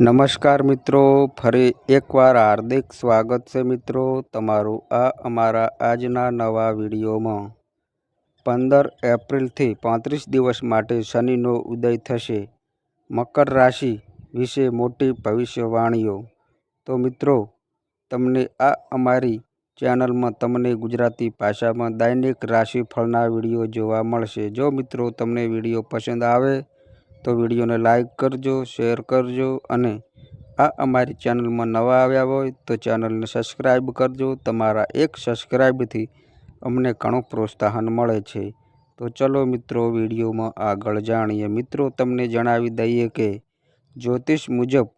નમસ્કાર મિત્રો, ફરી એકવાર હાર્દિક સ્વાગત છે મિત્રો તમારું આ અમારા આજના નવા વિડીયોમાં. પંદર એપ્રિલથી પાંત્રીસ દિવસ માટે શનિનો ઉદય થશે. મકર રાશિ વિશે મોટી ભવિષ્યવાણીઓ. તો મિત્રો, તમને આ અમારી ચેનલમાં તમને ગુજરાતી ભાષામાં દૈનિક રાશિફળના વીડિયો જોવા મળશે. જો મિત્રો તમને વીડિયો પસંદ આવે તો વિડીયોને લાઇક કરજો, શેર કરજો અને આ અમારી ચેનલમાં નવા આવ્યા હોય તો ચેનલને સબસ્ક્રાઈબ કરજો. તમારા એક સબસ્ક્રાઈબથી અમને ઘણું પ્રોત્સાહન મળે છે. તો ચલો મિત્રો, વિડીયોમાં આગળ જાણીએ. મિત્રો, તમને જણાવી દઈએ કે જ્યોતિષ મુજબ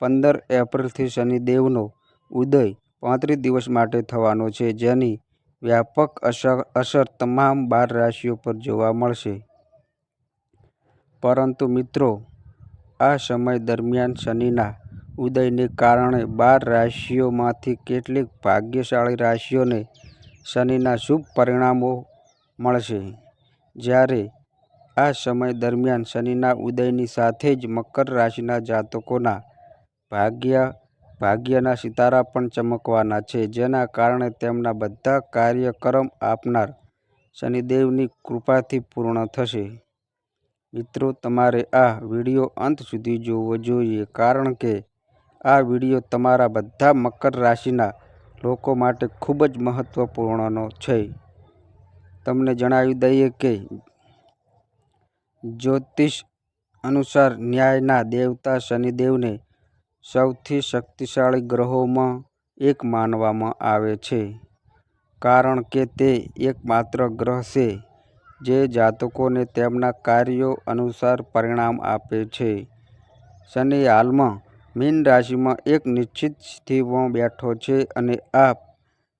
પંદર એપ્રિલથી શનિદેવનો ઉદય પાંત્રીસ દિવસ માટે થવાનો છે, જેની વ્યાપક અસર અસર તમામ બાર રાશિઓ પર જોવા મળશે. પરંતુ મિત્રો, આ સમય દરમિયાન શનિના ઉદયને કારણે બાર રાશિઓમાંથી કેટલીક ભાગ્યશાળી રાશિઓને શનિના શુભ પરિણામો મળશે. જ્યારે આ સમય દરમિયાન શનિના ઉદયની સાથે જ મકર રાશિના જાતકોના ભાગ્ય, ભાગ્યના સિતારા પણ ચમકવાના છે, જેના કારણે તેમના બધા કાર્યક્રમ આપનાર શનિદેવની કૃપાથી પૂર્ણ થશે. મિત્રો, તમારે આ વીડિયો અંત સુધી જોવો જોઈએ કારણ કે આ વીડિયો તમારા બધા મકર રાશિના લોકો માટે ખૂબ જ મહત્વપૂર્ણનો છે. તમને જણાવી દઈએ કે જ્યોતિષ અનુસાર ન્યાયના દેવતા શનિદેવને સૌથી શક્તિશાળી ગ્રહોમાં એક માનવામાં આવે છે. કારણ કે તે એકમાત્ર ગ્રહ છે. જે જાતકોને તેમના કાર્યો અનુસાર પરિણામ આપે છે. શનિ હાલમાં મીન રાશિમાં એક નિશ્ચિત સ્થિતિમાં બેઠો છે અને આ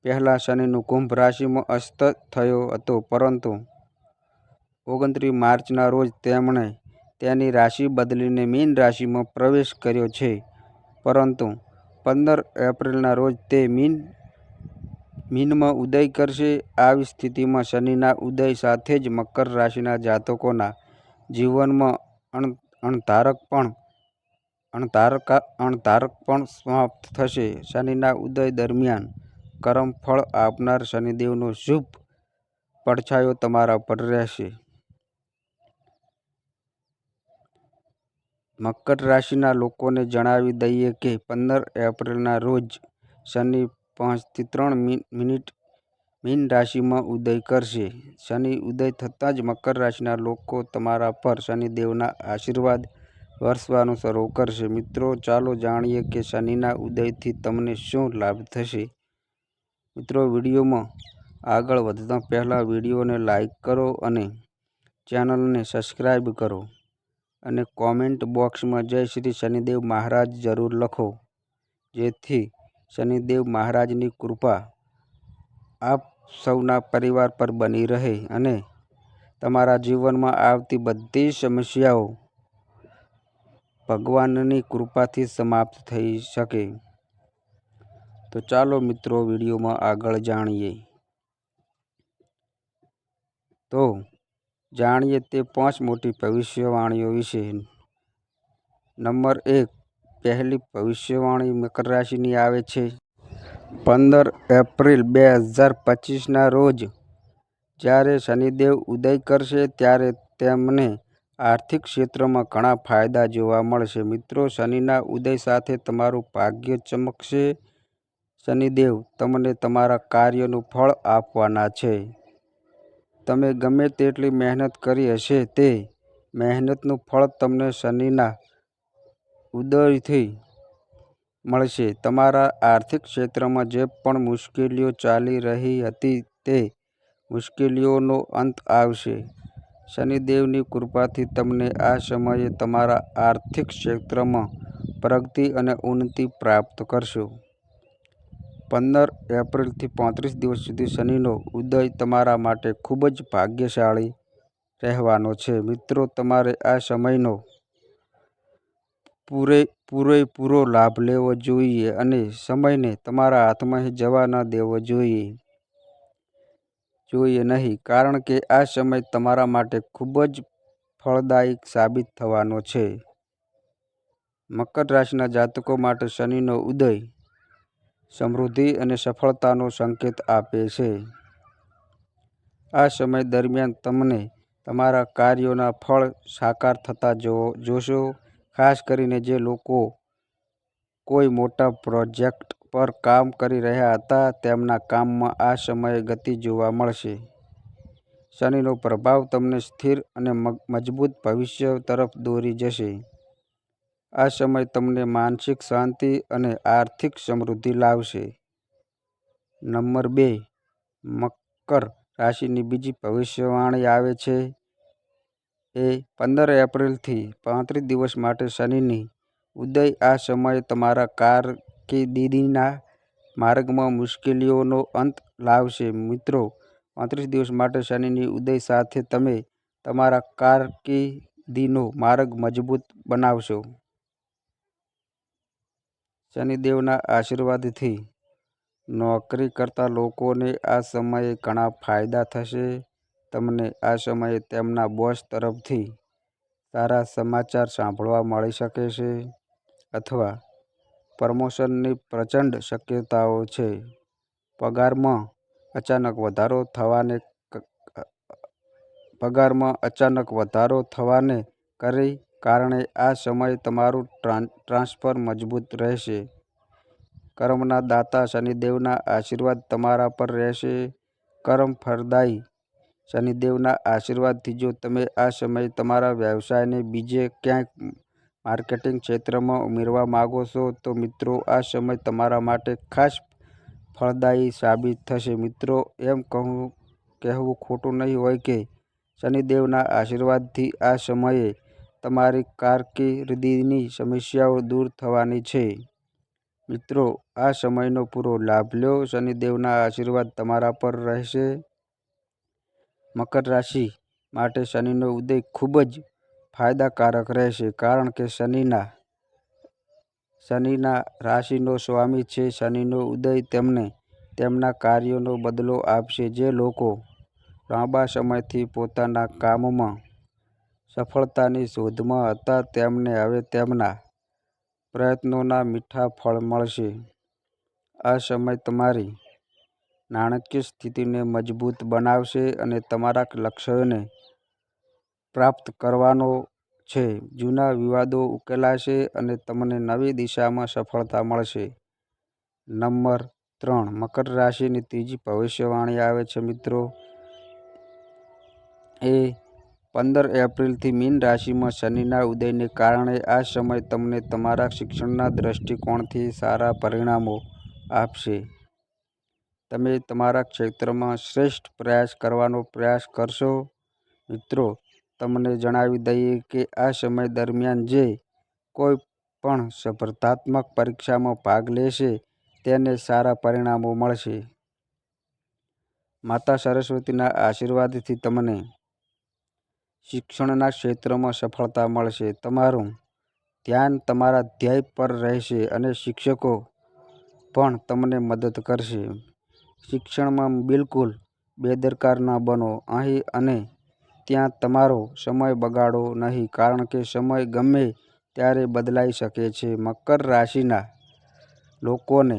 પહેલાં શનિનું કુંભ રાશિમાં અસ્ત થયો હતો, પરંતુ ઓગણત્રીસ માર્ચના રોજ તેમણે તેની રાશિ બદલીને મીન રાશિમાં પ્રવેશ કર્યો છે. પરંતુ પંદર એપ્રિલના રોજ તે મીન મીનમાં ઉદય કરશે. આવી સ્થિતિમાં શનિના ઉદય સાથે જ મકર રાશિના જાતકોના જીવનમાં અણ, અણધારક પણ, અણધારક અણધારક પણ સમાપ્ત થશે. શનિના ઉદય દરમિયાન કર્મફળ આપનાર શનિદેવનો શુભ પડછાયો તમારા પર રહેશે. મકર રાશિના લોકોને જણાવી દઈએ કે પંદર એપ્રિલના રોજ શનિ પાંચથી ત્રણ મિનિટ મીન રાશિમાં ઉદય કરશે. શનિ ઉદય થતાં જ મકર રાશિના લોકો તમારા પર શનિદેવના આશીર્વાદ વરસવાનું શરૂ કરશે. મિત્રો, ચાલો જાણીએ કે શનિના ઉદયથી તમને શું લાભ થશે. મિત્રો, વિડીયોમાં આગળ વધતા પહેલાં વિડીયોને લાઈક કરો અને ચેનલને સબસ્ક્રાઈબ કરો અને કોમેન્ટ બોક્સમાં જય શ્રી શનિદેવ મહારાજ જરૂર લખો, જેથી શનિદેવ મહારાજની કૃપા આપ સૌના પરિવાર પર બની રહે અને તમારા જીવનમાં આવતી બધી સમસ્યાઓ ભગવાનની કૃપાથી સમાપ્ત થઈ શકે. તો ચાલો મિત્રો વિડીયોમાં આગળ જાણીએ. તો જાણીએ તે પાંચ મોટી ભવિષ્યવાણીઓ વિશે. નંબર એક પહેલી ભવિષ્યવાણી મકર રાશિની આવે છે. પંદર એપ્રિલ બે હજાર પચીસના રોજ જ્યારે શનિદેવ ઉદય કરશે ત્યારે તેમને આર્થિક ક્ષેત્રમાં ઘણા ફાયદા જોવા મળશે. મિત્રો, શનિના ઉદય સાથે તમારું ભાગ્ય ચમકશે. શનિદેવ, તમને તમારા કાર્યનું ફળ આપવાના છે. તમે ગમે તેટલી મહેનત કરી હશે તે મહેનતનું ફળ તમને શનિના ઉદયથી મળશે. તમારા આર્થિક ક્ષેત્રમાં જે પણ મુશ્કેલીઓ ચાલી રહી હતી તે મુશ્કેલીઓનો અંત આવશે. શનિદેવની કૃપાથી તમને આ સમયે તમારા આર્થિક ક્ષેત્રમાં પ્રગતિ અને ઉન્નતિ પ્રાપ્ત કરશો. પંદર એપ્રિલથી પાંત્રીસ દિવસ સુધી શનિનો ઉદય તમારા માટે ખૂબ જ ભાગ્યશાળી રહેવાનો છે. મિત્રો, તમારે આ સમયનો પૂરે, પૂરેપૂરો લાભ લેવો જોઈએ અને સમયને તમારા હાથમાં જવા ન દેવો જોઈએ જોઈએ નહીં, કારણ કે આ સમય તમારા માટે ખૂબ જ ફળદાયી સાબિત થવાનો છે મકર રાશિના જાતકો માટે શનિનો ઉદય સમૃદ્ધિ અને સફળતાનો સંકેત આપે છે. આ સમય દરમિયાન તમને તમારા કાર્યોના ફળ સાકાર થતા જોશો. ખાસ કરીને જે લોકો કોઈ મોટા પ્રોજેક્ટ પર કામ કરી રહ્યા હતા, તેમના કામમાં આ સમયે ગતિ જોવા મળશે. શનિનો પ્રભાવ તમને સ્થિર અને મજબૂત ભવિષ્ય તરફ દોરી જશે. આ સમય તમને માનસિક શાંતિ અને આર્થિક સમૃદ્ધિ લાવશે. નંબર બે, મકર રાશિની બીજી ભવિષ્યવાણી આવે છે. એ પંદર એપ્રિલથી પાંત્રીસ દિવસ માટે શનિની ઉદય આ સમયે તમારા કારકિર્દીના માર્ગમાં મુશ્કેલીઓનો અંત લાવશે. મિત્રો, પાંત્રીસ દિવસ માટે શનિની ઉદય સાથે તમે તમારા કારકિર્દીનો માર્ગ મજબૂત બનાવશો. શનિદેવના આશીર્વાદથી નોકરી કરતા લોકોને આ સમયે ઘણા ફાયદા થશે. તમને આ સમયે તેમના બોસ તરફથી સારા સમાચાર સાંભળવા મળી શકે છે અથવા પ્રમોશનની પ્રચંડ શક્યતાઓ છે. પગારમાં અચાનક વધારો થવાને પગારમાં અચાનક વધારો થવાને કારણે આ સમયે તમારું ટ્રાન્સફર મજબૂત રહેશે. કર્મના દાતા શનિદેવના આશીર્વાદ તમારા પર રહેશે. કર્મ ફળદાયી શનિદેવના આશીર્વાદથી જો તમે આ સમયે તમારા વ્યવસાયને બીજે ક્યાંક માર્કેટિંગ ક્ષેત્રમાં ઉમેરવા માગો છો, તો મિત્રો આ સમય તમારા માટે ખાસ ફળદાયી સાબિત થશે. મિત્રો, એમ કહું કહેવું ખોટું નહીં હોય કે શનિદેવના આશીર્વાદથી આ સમયે તમારી કારકિર્દીની સમસ્યાઓ દૂર થવાની છે. મિત્રો, આ સમયનો પૂરો લાભ લો. શનિદેવના આશીર્વાદ તમારા પર રહેશે. મકર રાશિ માટે શનિનો ઉદય ખૂબ જ ફાયદાકારક રહેશે કારણ કે શનિના શનિના રાશિનો સ્વામી છે. શનિનો ઉદય તેમને તેમના કાર્યોનો બદલો આપશે. જે લોકો લાંબા સમયથી પોતાના કામમાં સફળતાની શોધમાં હતા, તેમને હવે તેમના પ્રયત્નોના મીઠા ફળ મળશે. આ સમય તમારી નાણાકીય સ્થિતિને મજબૂત બનાવશે અને તમારા લક્ષ્યોને પ્રાપ્ત કરવાનો છે. જૂના વિવાદો ઉકેલાશે અને તમને નવી દિશામાં સફળતા મળશે. નંબર ત્રણ મકર રાશિની ત્રીજી ભવિષ્યવાણી આવે છે. મિત્રો, એ પંદર એપ્રિલથી મીન રાશિમાં શનિના ઉદયને કારણે આ સમય તમને તમારા શિક્ષણના દૃષ્ટિકોણથી સારા પરિણામો આપશે. તમે તમારા ક્ષેત્રમાં શ્રેષ્ઠ પ્રયાસ કરવાનો પ્રયાસ કરશો. મિત્રો, તમને જણાવી દઈએ કે આ સમય દરમિયાન જે કોઈ પણ સ્પર્ધાત્મક પરીક્ષામાં ભાગ લેશે તેને સારા પરિણામો મળશે. માતા સરસ્વતીના આશીર્વાદથી તમને શિક્ષણના ક્ષેત્રમાં સફળતા મળશે. તમારું ધ્યાન તમારા ધ્યેય પર રહેશે અને શિક્ષકો પણ તમને મદદ કરશે. શિક્ષણમાં બિલકુલ બેદરકાર ન બનો. અહીં અને ત્યાં તમારો સમય બગાડો નહીં, કારણ કે સમય ગમે ત્યારે બદલાઈ શકે છે. મકર રાશિના લોકોને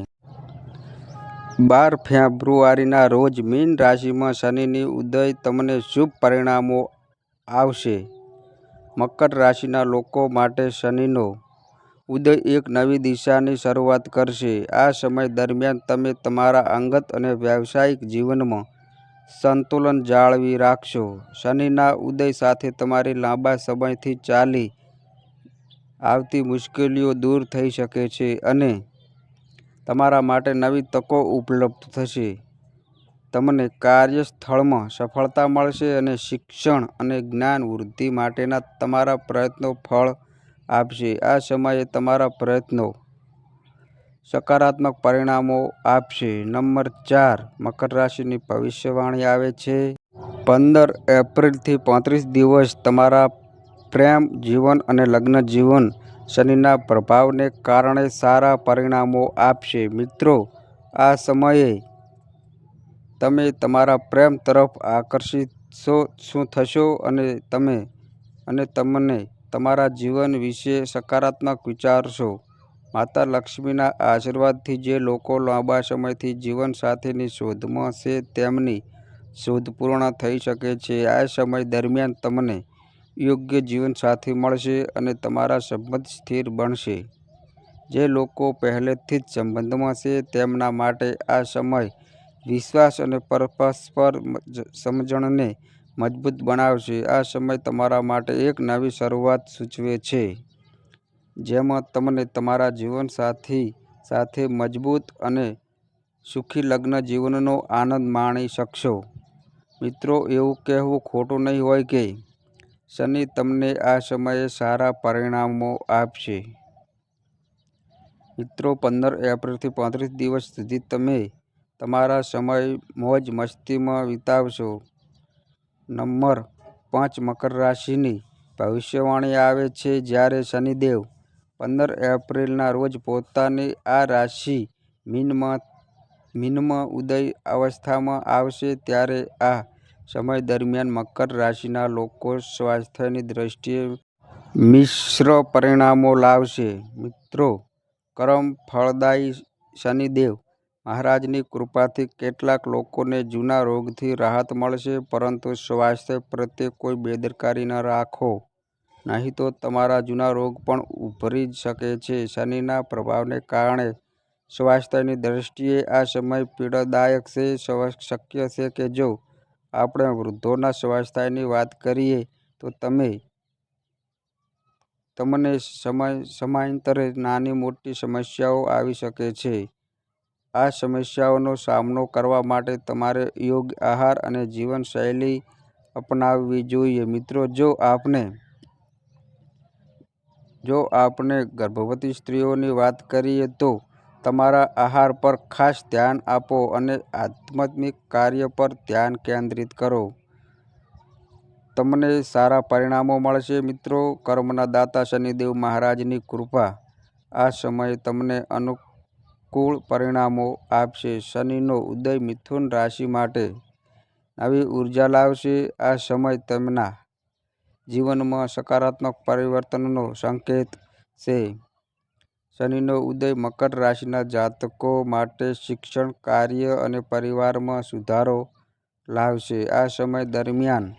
બાર ફેબ્રુઆરીના રોજ મીન રાશિમાં શનિની ઉદય તમને શુભ પરિણામો આવશે. મકર રાશિના લોકો માટે શનિનો ઉદય એક નવી દિશાની શરૂઆત કરશે. આ સમય દરમિયાન તમે તમારા અંગત અને વ્યાવસાયિક જીવનમાં સંતુલન જાળવી રાખશો. શનિના ઉદય સાથે તમારી લાંબા સમયથી ચાલી આવતી મુશ્કેલીઓ દૂર થઈ શકે છે અને તમારા માટે નવી તકો ઉપલબ્ધ થશે. તમને કાર્યસ્થળમાં સફળતા મળશે અને શિક્ષણ અને જ્ઞાન વૃદ્ધિ માટેના તમારા પ્રયત્નો ફળ આપશે. આ સમયે તમારા પ્રયત્નો સકારાત્મક પરિણામો આપશે. નંબર ચાર મકર રાશિની ભવિષ્યવાણી આવે છે. પંદર એપ્રિલથી પાંત્રીસ દિવસ તમારા પ્રેમ જીવન અને લગ્ન જીવન શનિના પ્રભાવને કારણે સારા પરિણામો આપશે. મિત્રો, આ સમયે તમે તમારા પ્રેમ તરફ આકર્ષિત શું થશો અને તમે અને તમને તમારા જીવન વિશે સકારાત્મક વિચારશો માતા લક્ષ્મીના આશીર્વાદથી જે લોકો લાંબા સમયથી જીવનસાથીની શોધમાં છે, તેમની શોધ પૂર્ણ થઈ શકે છે. આ સમય દરમિયાન તમને યોગ્ય જીવનસાથી મળશે અને તમારા સંબંધ સ્થિર બનશે. જે લોકો પહેલેથી જ સંબંધમાં છે, તેમના માટે આ સમય વિશ્વાસ અને પરસ્પર સમજણને મજબૂત બનાવશે આ સમય તમારા માટે એક નવી શરૂઆત સૂચવે છે, જેમાં તમને તમારા જીવનસાથી સાથે મજબૂત અને સુખી લગ્ન જીવનનો આનંદ માણી શકશો. મિત્રો, એવું કહેવું ખોટું નહીં હોય કે શનિ તમને આ સમયે સારા પરિણામો આપશે. મિત્રો, પંદર એપ્રિલથી પાંત્રીસ દિવસ સુધી તમે તમારા સમય મોજ મસ્તીમાં વિતાવશો. નંબર પાંચ મકર રાશિની ભવિષ્યવાણી આવે છે જ્યારે શનિદેવ પંદર એપ્રિલના રોજ પોતાની આ રાશિ મીનમાં મીનમાં ઉદય અવસ્થામાં આવશે ત્યારે આ સમય દરમિયાન મકર રાશિના લોકો સ્વાસ્થ્યની દ્રષ્ટિએ મિશ્ર પરિણામો લાવશે. મિત્રો, કરમ ફળદાયી શનિદેવ મહારાજની કૃપાથી કેટલાક લોકોને જૂના રોગથી રાહત મળશે, પરંતુ સ્વાસ્થ્ય પ્રત્યે કોઈ બેદરકારી ન રાખો. નહીં તો તમારા જૂના રોગ પણ ઉભરી શકે છે. શનિના પ્રભાવને કારણે સ્વાસ્થ્યની દ્રષ્ટિએ આ સમય પીડાદાયક છે. શક્ય છે કે જો આપણે વૃદ્ધોના સ્વાસ્થ્યની વાત કરીએ, તો તમે, તમને સમય, સમયાંતરે નાની મોટી સમસ્યાઓ આવી શકે છે. આ સમસ્યાઓનો સામનો કરવા માટે તમારે યોગ્ય આહાર અને જીવનશૈલી અપનાવવી જોઈએ. મિત્રો, જો આપને જો આપણે ગર્ભવતી સ્ત્રીઓની વાત કરીએ તો તમારા આહાર પર ખાસ ધ્યાન આપો અને આધ્યાત્મિક કાર્ય પર ધ્યાન કેન્દ્રિત કરો. તમને સારા પરિણામો મળશે, મિત્રો. કર્મના દાતા શનિદેવ મહારાજની કૃપા. આ સમયે તમને અનુકૂળ પરિણામો આપશે. શનિનો ઉદય મિથુન રાશિ માટે નવી ઊર્જા લાવશે. આ સમય તેમના જીવનમાં સકારાત્મક પરિવર્તનનો સંકેત છે. શનિનો ઉદય મકર રાશિના જાતકો માટે શિક્ષણ, કાર્ય અને પરિવારમાં સુધારો લાવશે. આ સમય દરમિયાન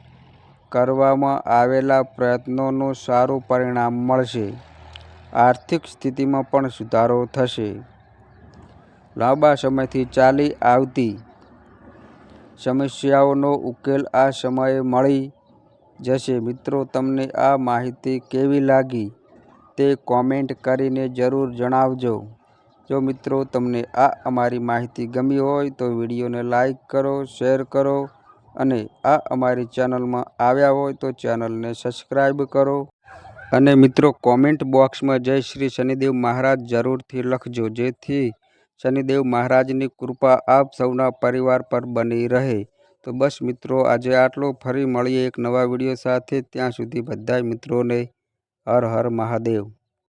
કરવામાં આવેલા પ્રયત્નોનું સારું પરિણામ મળશે. આર્થિક સ્થિતિમાં પણ સુધારો થશે. લાંબા સમયથી ચાલી આવતી સમસ્યાઓનો ઉકેલ આ સમયે મળી જશે. મિત્રો, તમને આ માહિતી કેવી લાગી તે કોમેન્ટ કરીને જરૂર જણાવજો. જો મિત્રો, તમને આ અમારી માહિતી ગમી હોય તો વિડીયોને લાઈક કરો, શેર કરો અને આ અમારી ચેનલમાં આવ્યા હોય તો ચેનલને સબસ્ક્રાઈબ કરો. અને મિત્રો, કોમેન્ટ બોક્સમાં જય શ્રી શનિદેવ મહારાજ જરૂરથી લખજો. જેથી શનિદેવ મહારાજની કૃપા આપ સૌના પરિવાર પર બની રહે. તો બસ મિત્રો, આજે આટલો. ફરી મળીએ એક નવા વીડિયો સાથે. ત્યાં સુધી બધાય મિત્રોને હર હર મહાદેવ.